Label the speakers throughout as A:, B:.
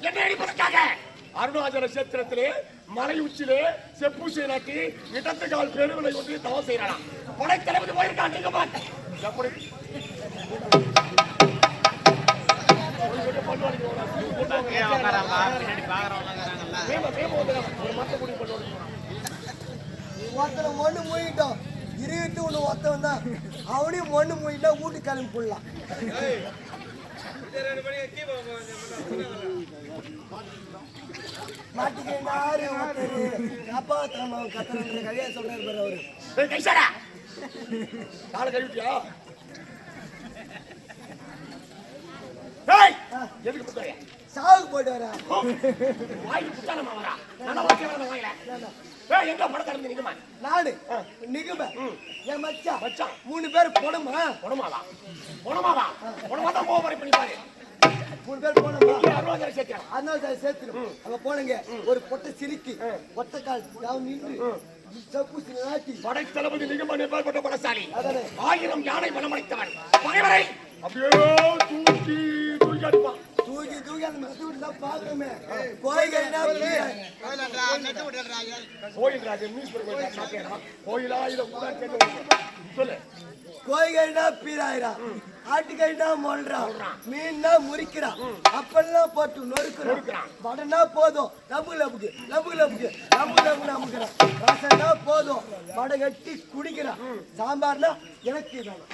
A: என்ன அடிப்பதற்காக? அருணாச்சல சேத்திரத்திலே மலை உச்சிலே செப்பூசை நாட்டி இடத்து கால் பெருவிலை ஒன்று தவம் செய்யறான் படைத்தளபதி போயிருக்கான் நீங்க பாருங்க எப்படி?
B: மண்ணு மூடிட்டோம் இருபத்தி ஒண்ணு ஒருத்தவன் தான் அவனையும் மண்ணு மூடிட்டா வீட்டு கிளம்பி போடலாம் மாட்டிக்கிட்டாரு ஒருத்தரு காப்பாத்தாம கத்துறது கதையா சொல்றாரு பாரு அவரு.
A: கைசாடா காலை கழுவிட்டியா எதுக்கு புத்தரையா
B: சாவுக்கு போயிட்டு வரா
A: வாய்க்கு புத்தானமா வரா? நல்லா வாக்கே வரத வாங்கல எங்க படத்தை இருந்து நிக்குமா?
B: நிகும என் மச்சான்.
A: மச்சான்.
B: மூணு பேர் போனோமா
A: போனமாவா போனமாவா போனமா தான் போக பண்ணி பாரு.
B: மூணு பேர் போனோமா.
A: இங்க அருணாச்சல சேத்திரம்
B: அதனால சார் சேர்த்துடும் அங்க போனங்க. ஒரு பொட்டை சிரிக்கி. ஒத்த கால் நின்று சப்பூசி நாட்டி
A: படைத்தளபதி நிகமன் ஏற்பட்ட படசாலி. ஆயிரம் யானை பலமடைத்தவன் பகைவரை அப்படியே தூக்கி தூக்கி அடிப்பான்.
B: தூக்கி தூக்கி அந்த மெத்து விட்டு கோயில்கள்னா
A: கோயில் ராஜன் கோயிலா இத கூட கேட்டு சொல்லு.
B: கோயில்கள்னா பீராயிரா ஆட்டுக்கள்னா மொல்றான் மீன்னா முறிக்கிறான் அப்பெல்லாம் போட்டு நொறுக்குறான் வடனா போதும். லபு லபுக்கு லபு லபுக்கு லபு லபு நம்புக்கிறான் ரசம்னா போதும். வடை கட்டி குடிக்கிறான் சாம்பார்னா எனக்கு வேணும்.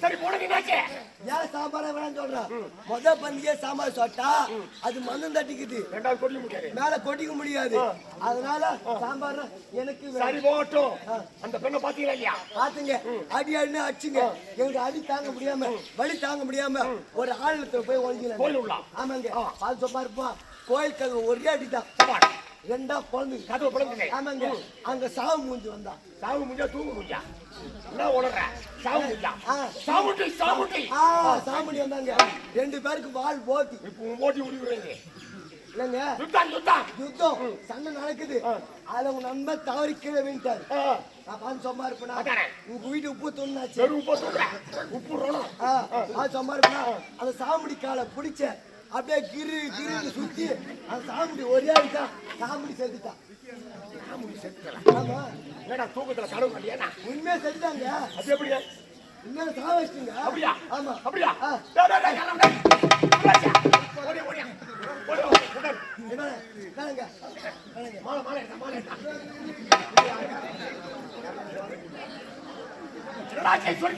A: சரி என்னாச்சு
B: ஏன் சாம்பாரா வேணாம்னு சொல்றான் முத பந்தியே சாம்பார் சாப்பிட்டா அது மந்தம் தட்டிக்குது.
A: ரெண்டாவது கொடிக்க முடியாது.
B: மேல கொட்டிக்க முடியாது. அதனால சாம்பார் எனக்கு வேணும்.
A: சரி போகட்டும். அந்த பெண்ணை பாத்தீங்களா இல்லையா?
B: பாத்துங்க அடி அடின்னு அடிச்சுங்க. எங்களுக்கு அடி தாங்க முடியாம வலி தாங்க முடியாம ஒரு ஆளுத்துல போய் ஆமாங்க. பால் சொப்பா இருப்பான். கோயில் கதவு ஒரே அடிதான். ரெண்டா குழந்தை
A: கதவு பிளந்துங்க
B: ஆமாங்க. அங்க சாவு மூஞ்சி வந்தான்
A: சாவு முடிஞ்சா தூங்க முடியா என்ன உணர்ற சாவு முடியா
B: ஆ.
A: சாமுட்டி சாமுட்டி
B: ஆ சாமுடி வந்தாங்க. ரெண்டு பேருக்கு வால் போட்டி
A: இப்போ உன் ஓட்டி விடுகிறீங்க
B: இல்லைங்க
A: யுத்தம் யுத்தம்.
B: யுத்தம். சண்டை நடக்குது. அதுல உங்க நண்பன் தவறி கீழே
A: ஆ,
B: நான் பார்த்து சொம்மா இருப்பேனா. உங்க வீட்டு உப்பு
A: வெறும் உப்பு உப்பு
B: ஆ, சும்மா இருப்பா. அந்த சாமுடி காலை பிடிச்ச அப்படியே கிரு கிருன்னு சுத்தி அந்த சாமுடி ஒரே அடிச்சா சாமுடி செத்துட்டான்
A: சாமுட்டி செத்துக்கலாம்
B: ஆமா.
A: என்னடா தூக்கத்துல கனவு கண்டியா
B: உண்மையா செத்துட்டாங்க.
A: அது எப்படியா
B: உண்மையா சாவ வச்சிட்டீங்க
A: அப்படியா?
B: ஆமா.
A: அப்படியா? மாலை, மாலை மாலை சொல்லி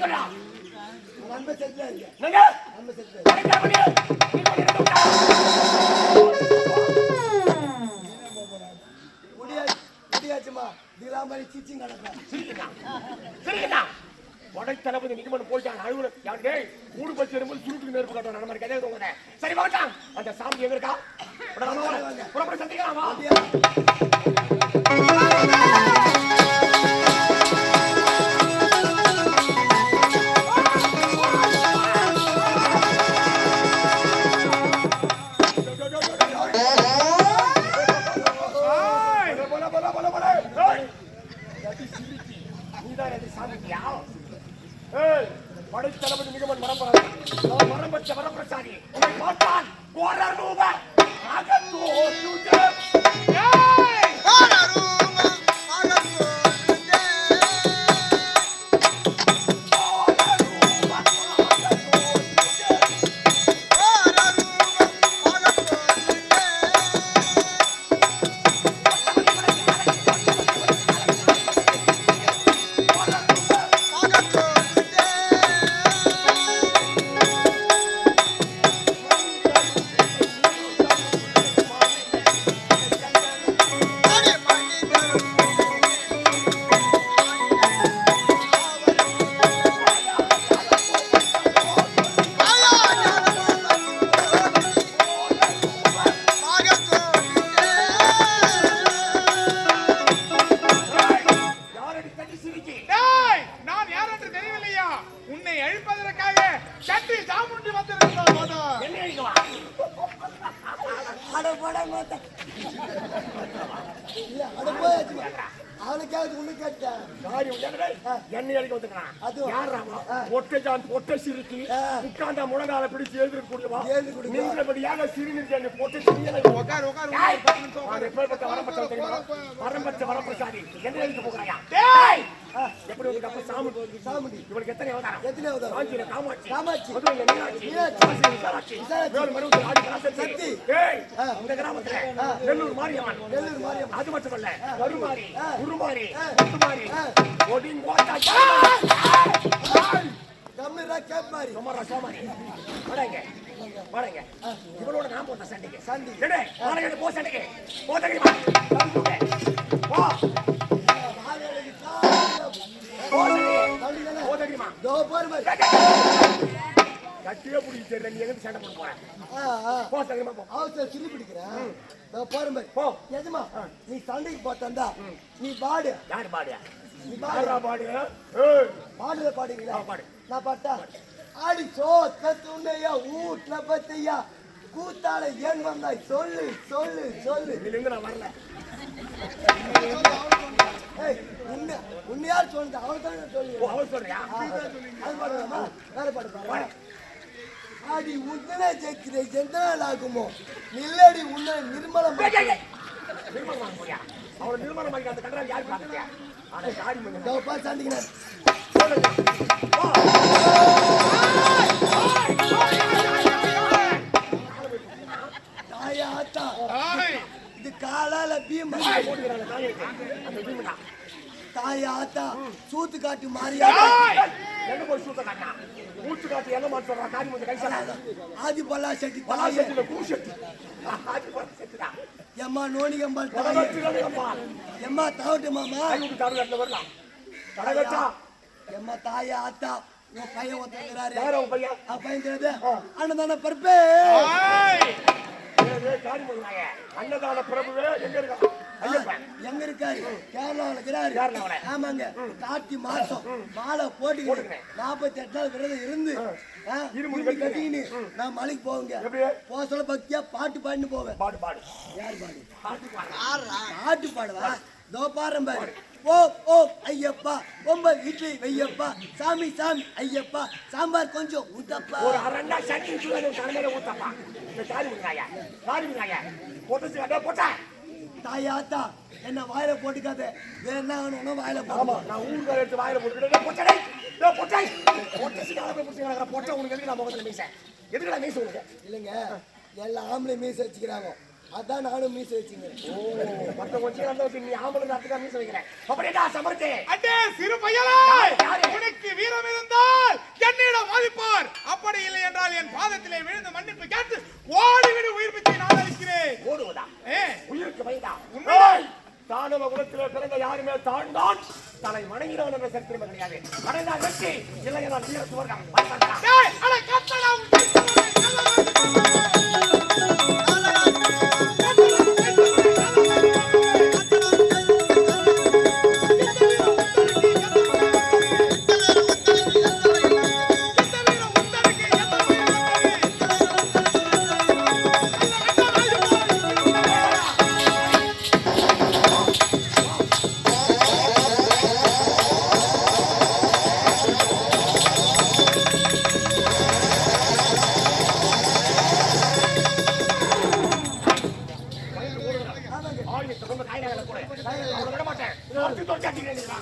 A: சொல்லுடா.
B: உங்க நண்பன் செத்துட்டாருங்க
A: என்னங்க?
B: நண்பன் செத்துட்டாரு
A: படைத்தளபதி,
B: சிச்சிங்
A: போயிட்டான் டேய் ஊடு பச்சு வரும்போது சுருட்டுக்கு நெருப்பு காட்டும் நம்ம மாதிரி சரி வாட்டான் அந்த சாமி எங்க இருக்கா புறப்பட சந்திக்கலாமா
B: அவனுக்காக உன்னை கேட்டேன்
A: என்னடே? என்னை அடிக்க. யார்றா அவன்?
B: ஆ.
A: ஒற்றை ஜான், ஒற்றை சிறுக்கி,
B: ஆ.
A: உட்கார்ந்தா முழங்கால பிடிச்சு எழுந்திருக்க கூடியவா? நீங்களபடியாக சிறுநீர் என்னை பொட்டை சிறியனை
C: உட்கார் உட்கார்
A: தெரியுமா? வரம்பற்ற வரப்பிரசாதி. என்னை அடிக்க போகிறாயா? எப்படி உனக்கு அப்ப சாமுண்டி வந்து-
B: சாமுண்டி.
A: இவனுக்கு எத்தனை அவதாரம்?
B: எத்தனை அவதாரம்?
A: காஞ்சியில காமாட்சி,
B: காமாட்சி.
A: மதுரையில மீனாட்சி,
B: மீனாட்சி.
A: விசாலாட்சி,
B: விசாலாட்சி. சக்தி.
A: இந்த கிராமத்துல நெல்லூர் மாரியம்மன்
B: நெல்லூர் மாரியம்மன்.
A: அது மட்டுமல்ல கருமாரி
B: ஆ.
A: முத்துமாரி. ஒடிங்கோட்டா
B: கம்மிரா கேப் மாதிரி
A: சுமாரா வாடங்க வாடங்க இவனோட நான் போட்ட சண்டைக்கு
B: சண்டை.
A: போ சண்டைக்கு போ கட்டியே நீ எதுக்கு சண்டை போட போற?
B: ஆ, ஆ.
A: போ தெரியுமா போ.
B: அவசர சில்லி பிடிக்கிறேன். தோ பாரு பாரு
A: போ.
B: எஜமா நீ சண்டைக்கு போத்தந்தா நீ பாடு.
A: யார்
B: நீ பாடு.
A: யாரா பாடியா ஏய்.
B: பாடுல பாடுங்களா.
A: பாடு.
B: நான் பாட்டா? ஆடி சோ கத்துண்டையா ஊட்ல பத்தையா? கூத்தால ஏன் வந்தாய்? சொல்லு சொல்லு சொல்லு.
A: இதுல நான் வரல.
B: ஏய் உன்னை உன்னை யார் சொன்னது அவன் தானே
A: ஓ
B: சொல்லு
A: அவர் சொல்றியா
B: அது பாடுமா வேற பாடு பாடு ஆடி உத்தனை ஜெயிக்கிற எந்த நாள் ஆகுமோ நில்லடி உன்னை நிர்மலம்
A: ஏய், நிர்மலம் வாங்க அவரை நிர்மலம் வாங்கி அந்த கண்டா யார் பார்க்கறியா ஆனா காரி மண்ணு
B: தோ பாரு தாயா ஆத்தா இது காலால பீமா தாயா ஆத்தா சூத்து காட்டு மாறியா
A: எங்க போய் சூத்த மூச்சு காட்டி எங்க மாட்டு சொல்றா? காரி
B: ஆதி பல்லா செட்டி
A: பலா
B: தாயே.
A: செட்டுல பூ செட்டு. ஆதி பலா செட்டுடா.
B: எம்மா நோனிகம்பால் தாயே. எம்மா? தாவட்டு மாமா.
A: தமிழ்நாட்டுல வரலாம். கடகட்டா
B: எம்மா தாயா ஆத்தா உன் பையன் ஒருத்தங்கிறாரு
A: யார் அவன் பையன்?
B: தெரியாது? அண்ணன் தானே பருப்பே?
A: அன்னதான பிரபுவே எங்க
B: இருக்காரு? கேரளாவில் இருக்கிறாரு. ஆமாங்க. கார்த்தி மாசம். மாலை போட்டுக்கிட்டு. நாற்பத்தி எட்டு நாள் விரதம் இருந்து
A: கட்டிக்கின்னு.
B: நான் மலைக்கு போவேங்க? போக சொல்ல பக்தியா பாட்டு பாடின்னு போவேன்.
A: பாடு பாடு.
B: யார் பாடு?
A: பாட்டு பாடு.
B: பாட்டு பாடுவா? தோ பாரம் பாரு. ஓ ஓ ஐயப்பா ரொம்ப இட்லி வையப்பா சாமி சாமி ஐயப்பா சாம்பார் கொஞ்சம் ஊத்தப்பா.
A: ஒரு அரண்டா சட்டி தலைமையில ஊத்தப்பா. இந்த மிங்காய காரி மிங்காய பொட்டச்சு அடே போட்டா.
B: தாயாத்தா என்ன வாயில போட்டுக்காத. வேற என்ன வேணும் வாயில போட்டு
A: நான் ஊர்ல எடுத்து வாயில போட்டுக்கிட்டே பொட்டடே டேய் பொட்டை. பொட்டச்சு கால போய் புடிச்சு பொட்டை உனக்கு எதுக்கு நான் முகத்துல மீச? எதுக்குடா மீச உனக்கு?
B: இல்லைங்க எல்லா ஆம்பளையும் மீசை வச்சுக்கிறாங்க. அதான் நானும் மீசை வச்சுக்கிறேன்
A: ஓ மத்த கொஞ்சம் அந்த நீ ஆம்பளை நாட்டுக்கு மீச வைக்கிறேன் அப்படியே சமர்த்தே.
C: அடே சிறு பயலே? உனக்கு வீரம் இருந்தால் என்னிடம் மதிப்பார். அப்படி இல்லை என்றால் என் பாதத்திலே விழுந்து மன்னிப்பு கேட்டு ஓடிவிடு உயிர் பிச்சை நான் அளிக்கிறேன்.
A: ஓடுவதா?
C: ஏ?
A: உயிருக்கு பயந்தா?
C: உண்மை.
A: தானவ குலத்திலே பிறந்த யாருமே தாழ்ந்தான்? தலை வணங்கினான் என்ற சரித்திரம் கிடையாது. அடைந்தால் வெற்றி இல்லை என்றால் வீர சுவர்க்கம்.
C: அட கத்தடா
A: விட மாட்டேன். அடிச்சு தொலைச்சு அடிக்கிறேன் நீங்களா?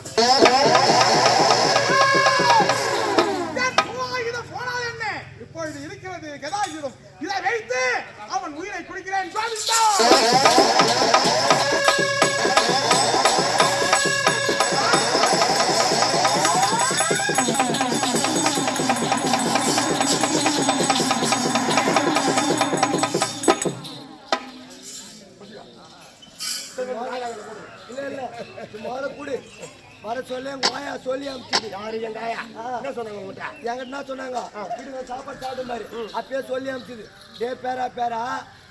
C: போனால் என்ன இப்பொழுது இருக்கிறது கதாயுதம் இதை வைத்து அவன் உயிரை குடிக்கிறேன்
B: சொல்லி எங்க வாயா சொல்லி அனுப்பிச்சுது
A: யாரு என் காயா? என்ன சொன்னாங்க உங்ககிட்ட?
B: என்கிட்ட என்ன சொன்னாங்க? வீட்டுக்கு சாப்பாடு சாப்பிடும் பாரு. அப்பயே சொல்லி அனுப்பிச்சுது டே பேரா பேரா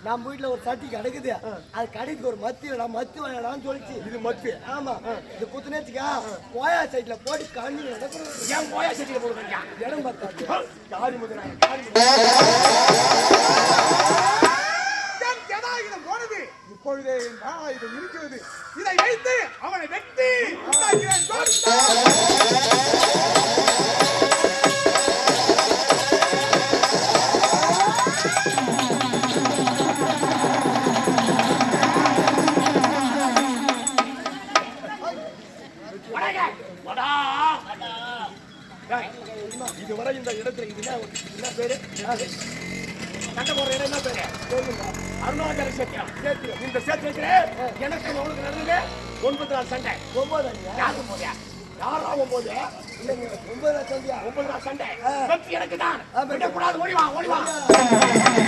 B: நம்ம வீட்டுல ஒரு சட்டி கிடக்குது. அது கடைக்கு ஒரு மத்தி வேணா மத்தி வேணாம்னு சொல்லிச்சு.
A: இது மத்து.
B: ஆமா. இது குத்துனேச்சுக்கா போயா சைட்ல போட்டு கண்ணு
A: ஏன் போயா செடியில போடுறீங்க?
B: இடம் பார்த்தாச்சு.
A: காரி காரி முதுறாங்க.
C: என் ஆயுதம் இருக்கிறது. இதை வைத்து அவனை வெட்டி
A: இதுவரை இந்த இடத்துல இது என்ன என்ன பேரு? சண்டை போடுற இடம் என்ன பேரு அருணாச்சல சேத்திரம் சேத்திரம் இந்த சேத்திரத்துல எனக்கு அவனுக்கு நடந்தது ஒன்பது நாள் சண்டை
B: ஒன்பது
A: யாருக்கு போதே யாரா ஒன்பது
B: இல்லைங்க ஒன்பது லட்சம்
A: ஒன்பது நாள் சண்டை எனக்கு தான் விடக்கூடாது